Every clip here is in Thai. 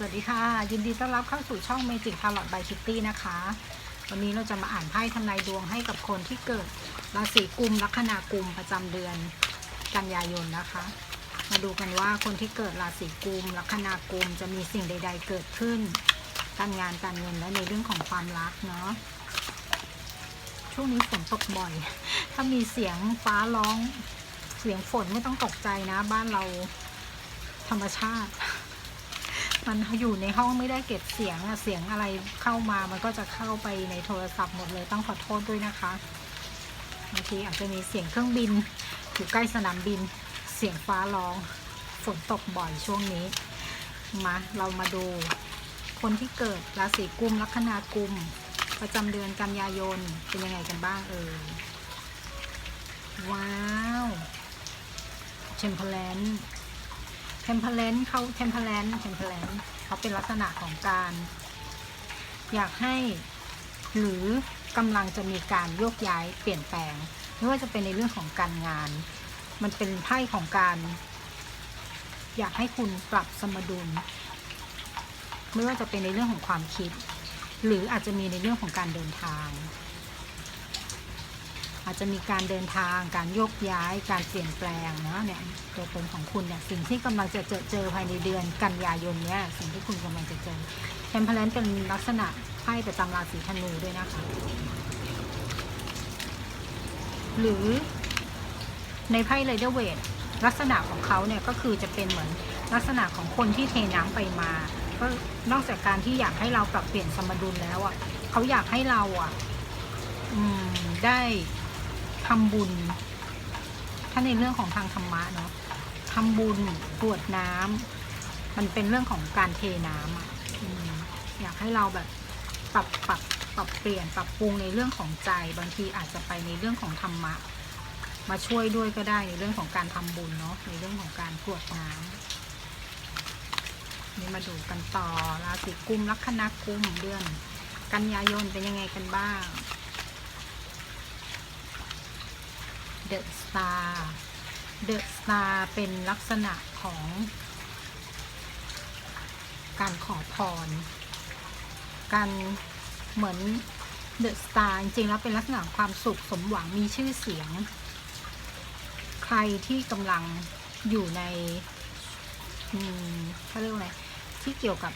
สวัสดีค่ะ ยินดีต้อนรับเข้าสู่ช่อง Magic Tarot by Kitty นะคะ วันนี้เราจะมาอ่านไพ่ทำนายดวงให้กับคนที่เกิดราศีกุมลัคนากุมประจำเดือนกันยายนนะคะ มาดูกันว่าคนที่เกิดราศีกุมลัคนากุมจะมีสิ่งใด ๆ เกิดขึ้นการงานการเงินและในเรื่องของความรักเนาะช่วงนี้ฝนตกบ่อย ถ้ามีเสียงฟ้าร้องเสียงฝนไม่ต้องตกใจนะ บ้านเราธรรมชาติ มันอยู่ในห้องไม่ได้เก็บเสียงอะเสียงอะไรเข้ามามันก็จะเข้าไปในโทรศัพท์หมดเลยต้องขอโทษด้วยนะคะบางทีอาจจะมีเสียงเครื่องบินอยู่ใกล้สนามบิน เสียงฟ้าร้องฝนตกบ่อยช่วงนี้มาเรามาดู คนที่เกิดราศีกุมลัคนากุม ประจำเดือนกันยายนเป็นยังไงกันบ้างเอ่ยว้าวเชมเพลน ทมเพลนเขาเทมเพลนเทมเพลนเขาเป็นลักษณะของการ อยากให้หรือกำลังจะมีการโยกย้ายเปลี่ยนแปลง ไม่ว่าจะเป็นในเรื่องของการงาน มันเป็นไพ่ของการ อยากให้คุณปรับสมดุล ไม่ว่าจะเป็นในเรื่องของความคิด หรืออาจจะมีในเรื่องของการเดินทาง อาจจะมีการเดินทาง การโยกย้าย การเปลี่ยนแปลงนะเนี่ยตัวตนของคุณเนี่ยสิ่งที่กำลังจะเจอเจอภายในเดือนกันยายนเนี่ยสิ่งที่คุณกำลังจะเจอเทมเพลนเป็นลักษณะไพ่ประจำราศีธนูด้วยนะคะ หรือในไพ่เรเดอร์เวทลักษณะของเขาเนี่ยก็คือจะเป็นเหมือนลักษณะของคนที่เทน้ำไปมาก็นอกจากการที่อยากให้เราปรับเปลี่ยนสมดุลแล้วอะเขาอยากให้เราอะอืมได้ ทำบุญ ถ้าในเรื่องของทางธรรมะเนาะทำบุญกรวดน้ำมันเป็นเรื่องของการเทน้ำอะอยากให้เราแบบปรับปรับปรับเปลี่ยนปรับปรุงในเรื่องของใจ บางทีอาจจะไปในเรื่องของธรรมะ มาช่วยด้วยก็ได้ในเรื่องของการทำบุญเนาะในเรื่องของการกรวดน้ำนี่มาดูกันต่อราศีกุมลัคนากุมเดือน กันยายนเป็นยังไงกันบ้าง The Star The Star เป็นลักษณะของการขอพร การเหมือน The Star จริงๆแล้วเป็นลักษณะความสุขสมหวังมีชื่อเสียง ใครที่กำลังอยู่ในเขาเรียกว่าอะไรที่เกี่ยวกับ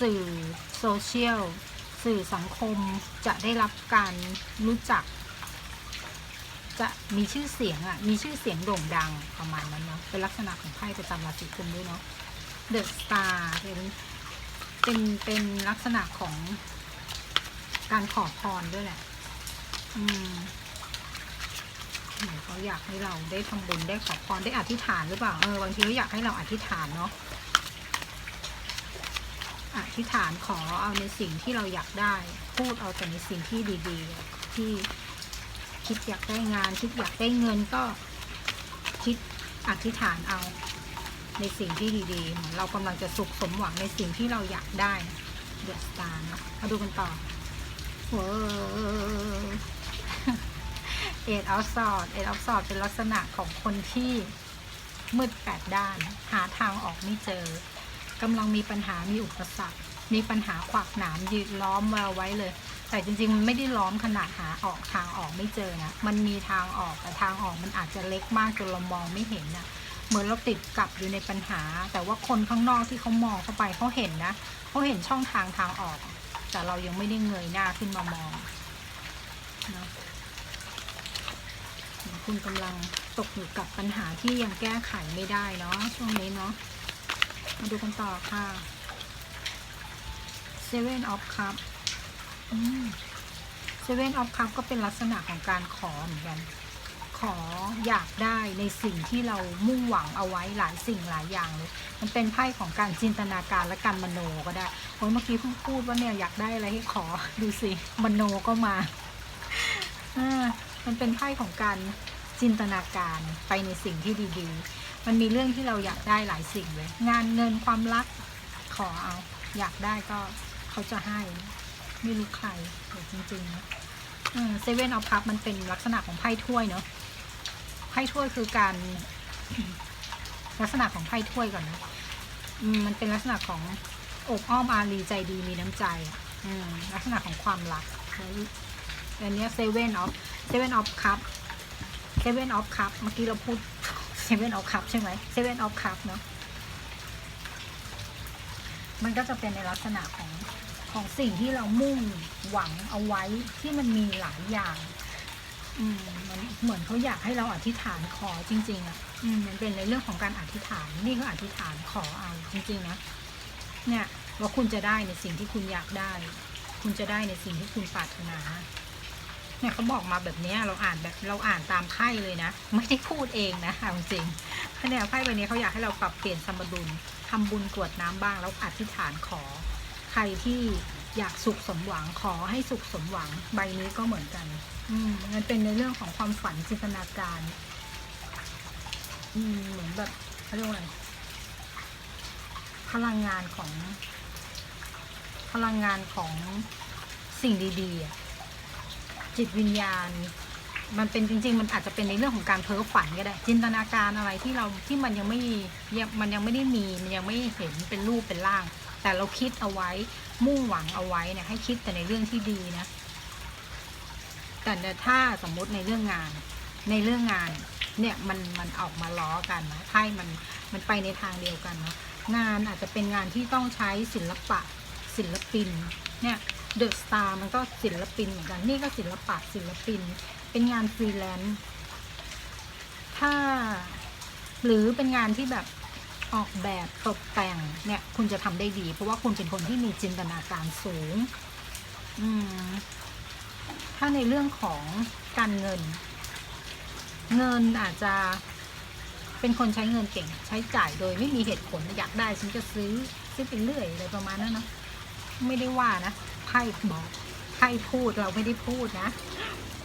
สื่อโซเชียลสื่อสังคมจะได้รับการรู้จัก จะมีชื่อเสียงอะ มีชื่อเสียงโด่งดังประมาณนั้นเนาะ เป็นลักษณะของไพ่ประจำราศีกุมด้วยเนาะ The Star เป็นเป็น เป็นลักษณะของการขอพรด้วยแหละ อืมเหมือนเขาอยากให้เราได้ทำบุญได้ขอพรได้อธิษฐานหรือเปล่า เออบางทีเขาอยากให้เราอธิษฐานเนาะ อธิษฐานขอเอาในสิ่งที่เราอยากได้ พูดเอาแต่ในสิ่งที่ดี ๆ ที่ คิดอยากได้งาน คิดอยากได้เงินก็คิดอธิษฐานเอา ในสิ่งที่ดีๆเหมือนเรากำลังจะสุขสมหวังในสิ่งที่เราอยากได้เดือดตานะมาดูกันต่อเว้เอ็ดเอาซอดเอ็ดเอาซอดเป็นลักษณะของคนที่มืดแปดด้าน หาทางออกไม่เจอกำลังมีปัญหามีอุปสรรค มีปัญหาขวากหนามยืดล้อมเราไว้เลย แต่จริงๆมันไม่ได้ล้อมขนาดหาออกทางออกไม่เจอนะมันมีทางออกแต่ทางออกมันอาจจะเล็กมากจนเรามองไม่เห็นนะเหมือนเราติดกับอยู่ในปัญหา แต่ว่าคนข้างนอกที่เขามองเข้าไปเขาเห็นนะเขาเห็นช่องทางทางออก แต่เรายังไม่ได้เงยหน้าขึ้นมามองนะคุณกำลังตกอยู่กับปัญหาที่ยังแก้ไขไม่ได้เนาะช่วงนี้เนาะมาดูกันต่อค่ะ Seven of Cup อืม Seven of Cup ก็เป็นลักษณะของการขอเหมือนกัน ขออยากได้ในสิ่งที่เรามุ่งหวังเอาไว้หลายสิ่งหลายอย่างเลย มันเป็นไพ่ของการจินตนาการและการมโนก็ได้โอ้ยเมื่อกี้เพิ่งพูดว่าเนี่ยอยากได้อะไรให้ขอดูสิมโนก็มาอ่ามันเป็นไพ่ของการจินตนาการไปในสิ่งที่ดีๆ มันมีเรื่องที่เราอยากได้หลายสิ่งเลย งานเงินความรักขอเอา อยากได้ก็เขาจะให้ ไม่รู้ใครแต่จริงๆนะเซเว่นออฟคัพมันเป็นลักษณะของไพ่ถ้วยเนาะไพ่ถ้วยคือการ ลักษณะของไพ่ถ้วยก่อนนะมันเป็นลักษณะของอบอ้อมอารีใจดีมีน้ำใจอืลักษณะของความรักอันนี้เซเว่นออฟเซเว่นออฟคัพเซเว่นออฟคัพเมื่อกี้เราพูดเซเว่นออฟคัพใช่ไหมเซเว่นออฟคัพเนาะมันก็จะเป็นในลักษณะของ ของสิ่งที่เรามุ่งหวังเอาไว้ที่มันมีหลายอย่าง อืมมันเหมือนเขาอยากให้เราอธิษฐานขอจริง ๆอะ อืมมันเป็นในเรื่องของการอธิษฐานนี่ก็อธิษฐานขอเอาจริง ๆ นะเนี่ยว่าคุณจะได้ในสิ่งที่คุณอยากได้ คุณจะได้ในสิ่งที่คุณปรารถนาเนี่ยเขาบอกมาแบบนี้เราอ่านแบบเราอ่านตามไพ่เลยนะ ไม่ได้พูดเองนะเอาจริงๆเนี่ยไพ่ใบนี้เขาอยากให้เราปรับเปลี่ยนสมดุลทำบุญกรวดน้ำบ้างแล้วอธิษฐานขอ ใครที่อยากสุขสมหวังขอให้สุขสมหวังใบนี้ก็เหมือนกัน อืมมันเป็นในเรื่องของความฝันจินตนาการ อืมเหมือนแบบเขาเรียกว่าอะไรพลังงานของ พลังงานของสิ่งดีๆจิตวิญญาณ มันเป็นจริง ๆ มันอาจจะเป็นในเรื่องของการเพ้อฝันก็ได้ จินตนาการอะไรที่เราที่มันยังไม่ยังมันยังไม่ได้มีมันยังไม่เห็นเป็นรูปเป็นร่าง แต่เราคิดเอาไว้มุ่งหวังเอาไว้เนี่ยให้คิดแต่ในเรื่องที่ดีนะ แต่ถ้าสมมุติในเรื่องงาน ในเรื่องงานเนี่ยมันมันออกมาล้อกันนะไพ่มันมันไปในทางเดียวกันเนาะงานอาจจะเป็นงานที่ต้องใช้ศิลปะศิลปินเนี่ยเดอะสตาร์มันก็ศิลปินเหมือนกันนี่ก็ศิลปะศิลปิน เป็นงานฟรีแลนซ์ถ้า หรือเป็นงานที่แบบ ออกแบบตกแต่งเนี่ยคุณจะทำได้ดี เพราะว่าคุณเป็นคนที่มีจินตนาการสูง อืม ถ้าในเรื่องของการเงิน เงินอาจจะเป็นคนใช้เงินเก่ง ใช้จ่ายโดยไม่มีเหตุผลอยากได้ฉันจะซื้อซื้อไปเรื่อยอะไรประมาณนั้นเนาะไม่ได้ว่านะไพ่บอกไพ่พูดเราไม่ได้พูดนะ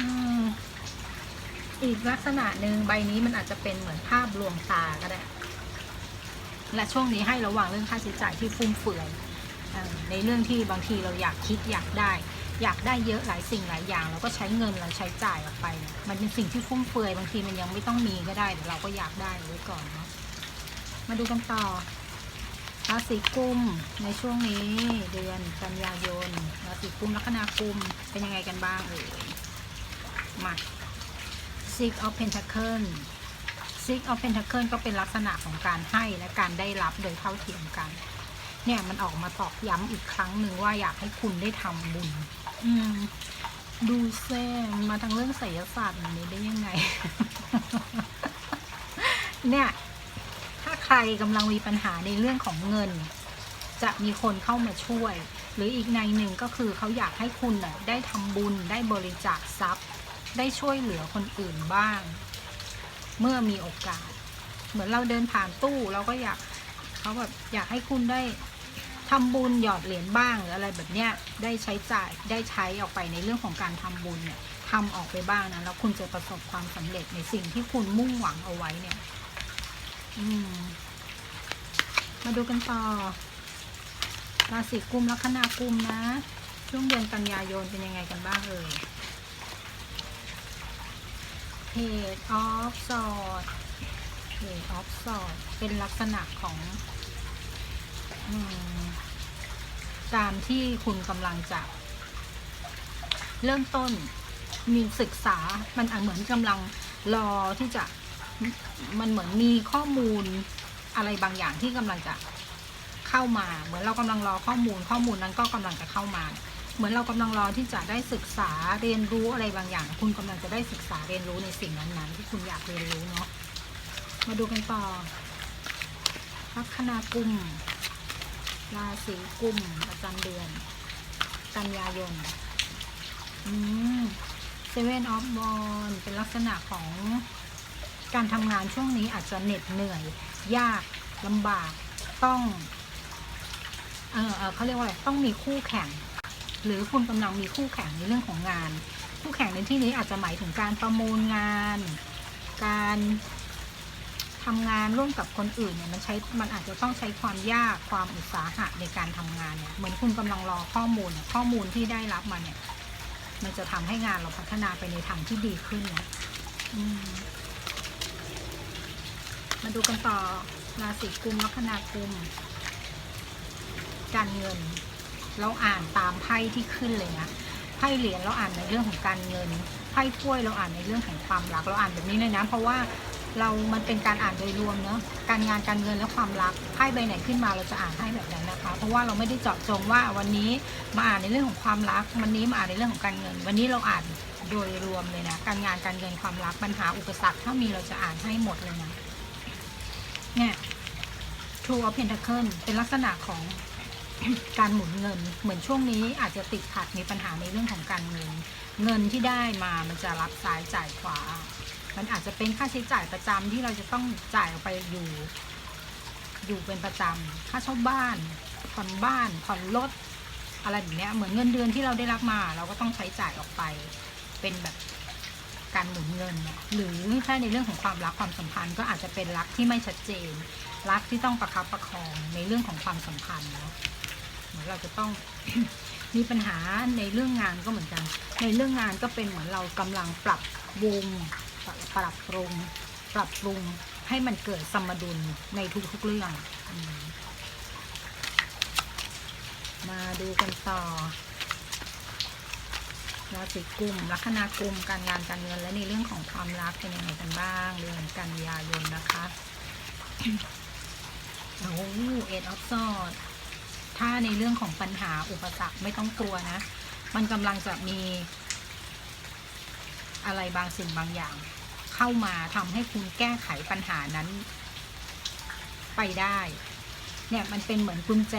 อืมอีกลักษณะหนึ่งใบนี้มันอาจจะเป็นเหมือนภาพลวงตาก็ได้ และช่วงนี้ให้ระวังเรื่องค่าใช้จ่ายที่ฟุ่มเฟือยในเรื่องที่บางทีเราอยากคิดอยากได้ อยากได้เยอะหลายสิ่งหลายอย่าง เราก็ใช้เงินเราใช้จ่ายออกไปเนี่ยมันเป็นสิ่งที่ฟุ่มเฟือยบางทีมันยังไม่ต้องมีก็ได้แต่เราก็อยากได้ไว้ก่อนเนาะมาดูกันต่อราศีกุมในช่วงนี้เดือนกันยายนราศีกุมลัคนากุมเป็นยังไงกันบ้างเอ่ยมา Six of Pentacle Six of e n t a c l e ก็เป็นลักษณะของการให้และการได้รับโดยเท่าเทียมกัน เนี่ยมันออกมาตอกย้ำอีกครั้งหนึ่งว่าอยากให้คุณได้ทำบุญ อืม ดูเซ่มาทางเรื่องไสยศาสตร์แบบนี้ได้ยังไง เนี่ย ถ้าใครกำลังมีปัญหาในเรื่องของเงิน จะมีคนเข้ามาช่วย หรืออีกในหนึ่งก็คือเขาอยากให้คุณน่ะได้ทำบุญได้บริจาคทรัพย์ ได้ช่วยเหลือคนอื่นบ้าง เมื่อมีโอกาส เหมือนเราเดินผ่านตู้เราก็อยากเขาแบบอยากให้คุณได้ทำบุญหยอดเหรียญบ้างหรืออะไรแบบเนี้ยได้ใช้จ่ายได้ใช้ออกไปในเรื่องของการทำบุญเนี่ยทำออกไปบ้างนะแล้วคุณจะประสบความสำเร็จในสิ่งที่คุณมุ่งหวังเอาไว้เนี่ย อืม มาดูกันต่อราศีกุมลัคนากุมนะ ช่วงเดือนกันยายนเป็นยังไงกันบ้างเอ่ย Page of Swords Page of sword เป็นลักษณะของอมการที่คุณกำลังจะเริ่มต้นมีศึกษา มันเหมือนกำลังรอที่จะมันเหมือนมีข้อมูลอะไรบางอย่างที่กำลังจะเข้ามา เหมือนเรากำลังรอข้อมูลข้อมูลนั้นก็กำลังจะเข้ามา เหมือนเรากำลังรอที่จะได้ศึกษาเรียนรู้อะไรบางอย่าง คุณกำลังจะได้ศึกษาเรียนรู้ในสิ่งนั้นๆ ที่คุณอยากเรียนรู้เนาะมาดูกันต่อลัคนากุมราศีกุมประจำเดือน กันยายนอืมเซเว่นออฟบอลเป็นลักษณะของการทำงานช่วงนี้อาจจะเหน็ดเหนื่อย ยากลำบากต้อง เออเออเขาเรียกว่าอะไร ต้องมีคู่แข่ง หรือคุณกำลังมีคู่แข่งในเรื่องของงาน คู่แข่งในที่นี้อาจจะหมายถึงการประมูลงาน การทำงานร่วมกับคนอื่นเนี่ยมันใช้มันอาจจะต้องใช้ความยากความอุตสาหะในการทำงานเนี่ยเหมือนคุณกำลังรอข้อมูลข้อมูลที่ได้รับมาเนี่ย มันจะทำให้งานเราพัฒนาไปในทางที่ดีขึ้นนะอืมมาดูกันต่อราศีกุมลัคนากุมการเงิน เราอ่านตามไพ่ที่ขึ้นเลยนะไพ่เหรียญเราอ่านในเรื่องของการเงินไพ่ถ้วยเราอ่านในเรื่องของความรักเราอ่านแบบนี้เลยนะ เพราะว่าเรามันเป็นการอ่านโดยรวมเนาะการงานการเงินและความรักไพ่ใบไหนขึ้นมาเราจะอ่านให้แบบนั้นนะคะ เพราะว่าเราไม่ได้เจาะจงว่าวันนี้มาอ่านในเรื่องของความรัก วันนี้มาอ่านในเรื่องของการเงิน วันนี้เราอ่านโดยรวมเลยนะ การงานการเงินความรักปัญหาอุปสรรคถ้ามีเราจะอ่านให้หมดเลยนะเนี่ย Two of Pentacle เป็นลักษณะของ การหมุนเงิน เหมือนช่วงนี้อาจจะติดขัดมีปัญหาในเรื่องของการเงิน เงินที่ได้มามันจะรับซ้ายจ่ายขวา มันอาจจะเป็นค่าใช้จ่ายประจำที่เราจะต้องจ่ายออกไปอยู่ อยู่เป็นประจำค่าเช่าบ้านผ่อนบ้านผ่อนรถอะไรแบบนี้เหมือนเงินเดือนที่เราได้รับมา เราก็ต้องใช้จ่ายออกไป เป็นแบบการหมุนเงิน หรือถ้าในเรื่องของความรักความสัมพันธ์ ก็อาจจะเป็นรักที่ไม่ชัดเจน รักที่ต้องประคับประคองในเรื่องของความสัมพันธ์เนาะ เหมือนเราจะต้อง มีปัญหาในเรื่องงานก็เหมือนกัน ในเรื่องงานก็เป็นเหมือนเรากำลังปรับวงปรับปรับปรุงปรับปรุงให้มันเกิดสมดุลในทุกๆเรื่องอมมาดูกันต่อราศีกุมลัคนากุมการงานการเงินและในเรื่องของความรักเป็นยังไงกันบ้าง เดือนกันยายนนะคะโอ้เอ็ดออฟซอด ถ้าในเรื่องของปัญหาอุปสรรคไม่ต้องกลัวนะ มันกำลังจะมี อะไรบางสิ่งบางอย่าง เข้ามาทำให้คุณแก้ไขปัญหานั้น ไปได้ เนี่ยมันเป็นเหมือนกุญแจ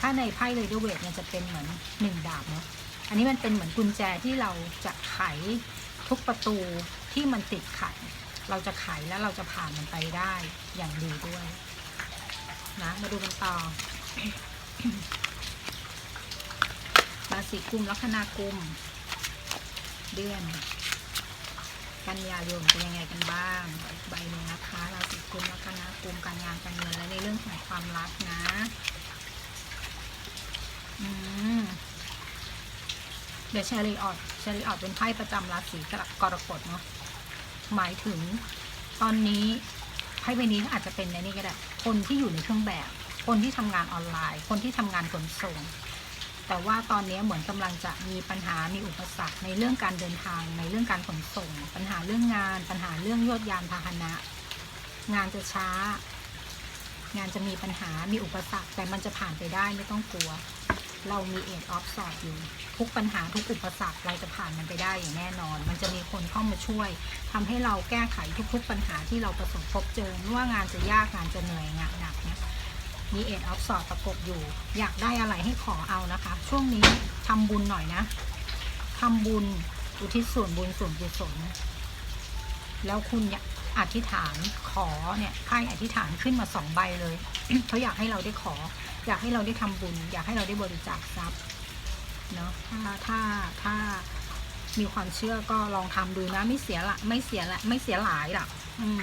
ถ้าในไพ่เลยเดเวทเนี่ยจะเป็นเหมือนหนึ่งดาบเนาะอันนี้มันเป็นเหมือนกุญแจที่เราจะไขทุกประตูที่มันติดขัด เราจะไขแล้วเราจะผ่านมันไปได้อย่างดีด้วย นะ มาดูกันต่อ ราศีกุมลัคนากุม เดือน กันยายนเป็นยังไงกันบ้าง ใบหนึงนะคะราศีกุมลัคนากุมการงานการเงินและในเรื่องของความรักนะอืมเดี๋ยวเชอรี่ออดเชอรี่ออดเป็นไพ่ประจำราศีกรกฎเนาะหมายถึงตอนนี้ไพ่ใบนี้อาจจะเป็นในนี่ก็ได้คนที่อยู่ในเครื่องแบบ คนที่ทำงานออนไลน์ คนที่ทำงานขนส่ง แต่ว่าตอนนี้เหมือนกำลังจะมีปัญหา มีอุปสรรคในเรื่องการเดินทาง ในเรื่องการขนส่ง ปัญหาเรื่องงาน ปัญหาเรื่องยวดยานพาหนะ งานจะช้า งานจะมีปัญหา มีอุปสรรค แต่มันจะผ่านไปได้ไม่ต้องกลัว เรามีเอ็ดออฟสอดอยู่ ทุกปัญหาทุกอุปสรรคเราจะผ่านมันไปได้อย่างแน่นอน มันจะมีคนเข้ามาช่วยทำให้เราแก้ไขทุก ๆ ปัญหาที่เราประสบพบเจอไม่ว่างานจะยากงานจะเหนื่อยงานหนักเนี่ย มีเอ็ดออฟสอดประกบอยู่ อยากได้อะไรให้ขอเอานะคะ ช่วงนี้ทำบุญหน่อยนะทำบุญอุทิศส่วนบุญส่วนกุศลแล้วคุณอยาอธิษฐานขอเนี่ยไพ่อธิษฐานขึ้นมาสองใบเลยเขาอยากให้เราได้ขอ อยากให้เราได้ทำบุญ อยากให้เราได้บริจาคทรัพย์เนาะถ้าถ้าถ้ามีความเชื่อก็ลองทำดูนะ ไม่เสียละไม่เสียละไม่เสียหลายหรอกอืม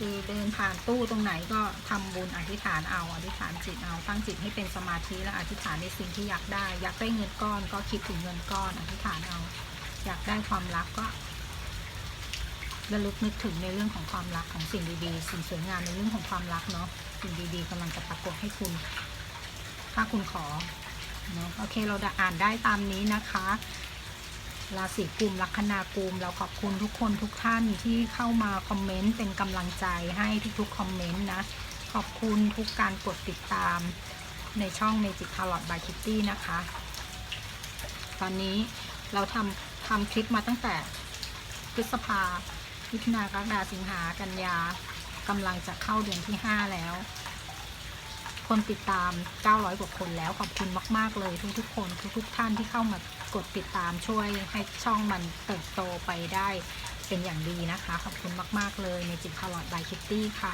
คือเดินผ่านตู้ตรงไหนก็ทำบุญอธิษฐานเอาอธิษฐานจิตเอาตั้งจิตให้เป็นสมาธิแล้วอธิษฐานในสิ่งที่อยากได้ อยากได้เงินก้อนก็คิดถึงเงินก้อน อธิษฐานเอา อยากได้ความรักก็ระลึกนึกถึงในเรื่องของความรักของสิ่งดีๆ สิ่งสวยงามในเรื่องของความรักเนาะสิ่งดีๆกำลังจะปรากฏให้คุณ ถ้าคุณขอเนาะโอเคเราอ่านได้ตามนี้นะคะ ราศีกุมลัคนากุมเราขอบคุณทุกคนทุกท่านที่เข้ามาคอมเมนต์เป็นกำลังใจให้ทุกๆคอมเมนต์นะ ขอบคุณทุกการกดติดตามในช่อง Magic Tarot by Kitty นะคะ ตอนนี้เราทำทำคลิปมาตั้งแต่พฤษภามิถุนากรกฎาสิงหากันยากำลังจะเข้าเดือนที่ 5 แล้ว คนติดตาม 900 กว่าคนแล้วขอบคุณมาก ๆ เลยทุก ๆ คนทุก ๆ ท่านที่เข้ามา กดติดตามช่วยให้ช่องมันเติบโตไปได้เป็นอย่างดีนะคะ ขอบคุณมาก ๆ เลยในจิตพลอดบายคิตตี้ค่ะ